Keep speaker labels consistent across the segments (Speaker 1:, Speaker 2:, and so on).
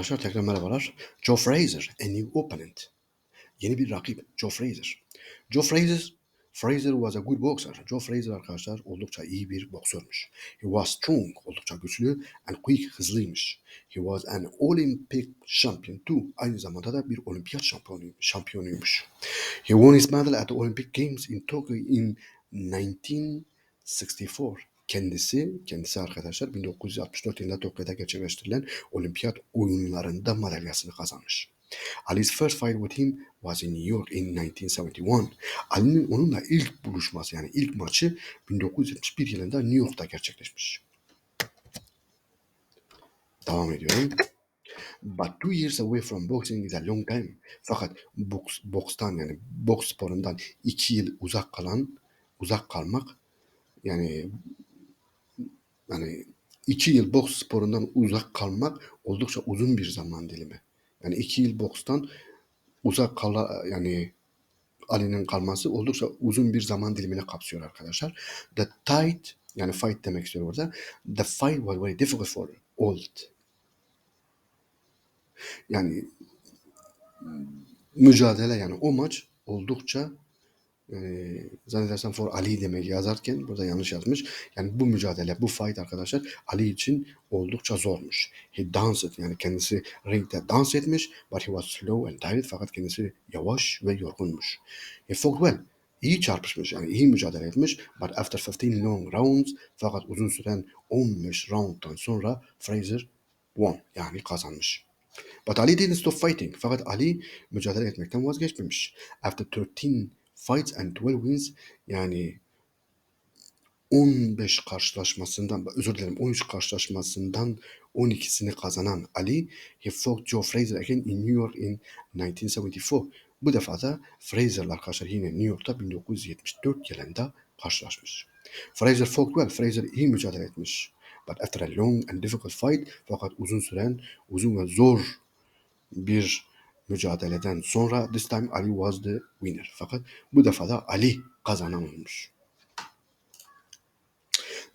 Speaker 1: Arkadaşlar tekrar merhabalar. Joe Frazier, a new opponent. Yeni bir rakip, Joe Frazier. Joe Frazier, Frazier was a good boxer. Joe Frazier arkadaşlar oldukça iyi bir boksörmüş. He was strong, oldukça güçlü, and quick, hızlıymış. He was an Olympic champion too. Aynı zamanda da bir olimpiyat şampiyonu, şampiyonuymuş. He won his medal at the Olympic Games in Tokyo in 1964. Kendisi, kendisi arkadaşlar 1964 yılında Tokyo'da gerçekleştirilen olimpiyat oyunlarında madalyasını kazanmış. Ali's first fight with him was in New York in 1971. Ali'nin onunla ilk buluşması yani ilk maçı 1971 yılında New York'ta gerçekleşmiş. Devam ediyorum. But two years away from boxing is a long time. Fakat boks, bokstan yani boks sporundan iki yıl uzak kalan, uzak kalmak yani yani iki yıl boks sporundan uzak kalmak oldukça uzun bir zaman dilimi. Yani iki yıl bokstan uzak kala yani Ali'nin kalması oldukça uzun bir zaman dilimini kapsıyor arkadaşlar. The tight yani fight demek istiyorum orada. The fight was very difficult for old. Yani mücadele yani o maç oldukça e, zannedersem for Ali demek yazarken burada yanlış yazmış. Yani bu mücadele, bu fight arkadaşlar Ali için oldukça zormuş. He danced yani kendisi ringde dans etmiş but he was slow and tired fakat kendisi yavaş ve yorgunmuş. He fought well. İyi çarpışmış yani iyi mücadele etmiş but after 15 long rounds fakat uzun süren 15 rounddan sonra Fraser won yani kazanmış. But Ali didn't stop fighting. Fakat Ali mücadele etmekten vazgeçmemiş. After 13 fights and 12 wins yani 15 karşılaşmasından özür dilerim 13 karşılaşmasından 12'sini kazanan Ali he fought Joe Frazier again in New York in 1974. Bu defa da Frazier'la arkadaşlar yine New York'ta 1974 yılında karşılaşmış. Frazier fought well. Frazier iyi mücadele etmiş. But after a long and difficult fight fakat uzun süren, uzun ve zor bir mücadeleden sonra this time Ali was the winner. Fakat bu defa da Ali kazanan olmuş.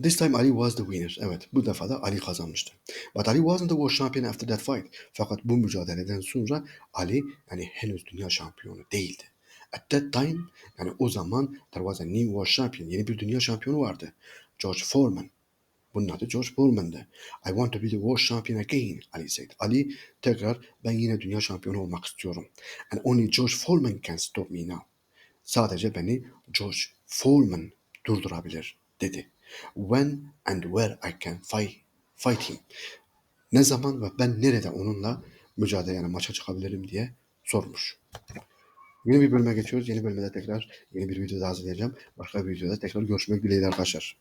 Speaker 1: This time Ali was the winner. Evet bu defa da Ali kazanmıştı. But Ali wasn't the world champion after that fight. Fakat bu mücadeleden sonra Ali yani henüz dünya şampiyonu değildi. At that time yani o zaman there was a new world champion. Yeni bir dünya şampiyonu vardı. George Foreman. Bunun adı George Foreman'dı. I want to be the world champion again, Ali said. Ali tekrar ben yine dünya şampiyonu olmak istiyorum. And only George Foreman can stop me now. Sadece beni George Foreman durdurabilir dedi. When and where I can fight, fight him. Ne zaman ve ben nerede onunla mücadele yani maça çıkabilirim diye sormuş. Yeni bir bölüme geçiyoruz. Yeni bölümde tekrar yeni bir video daha hazırlayacağım. Başka bir videoda tekrar görüşmek dileğiyle arkadaşlar.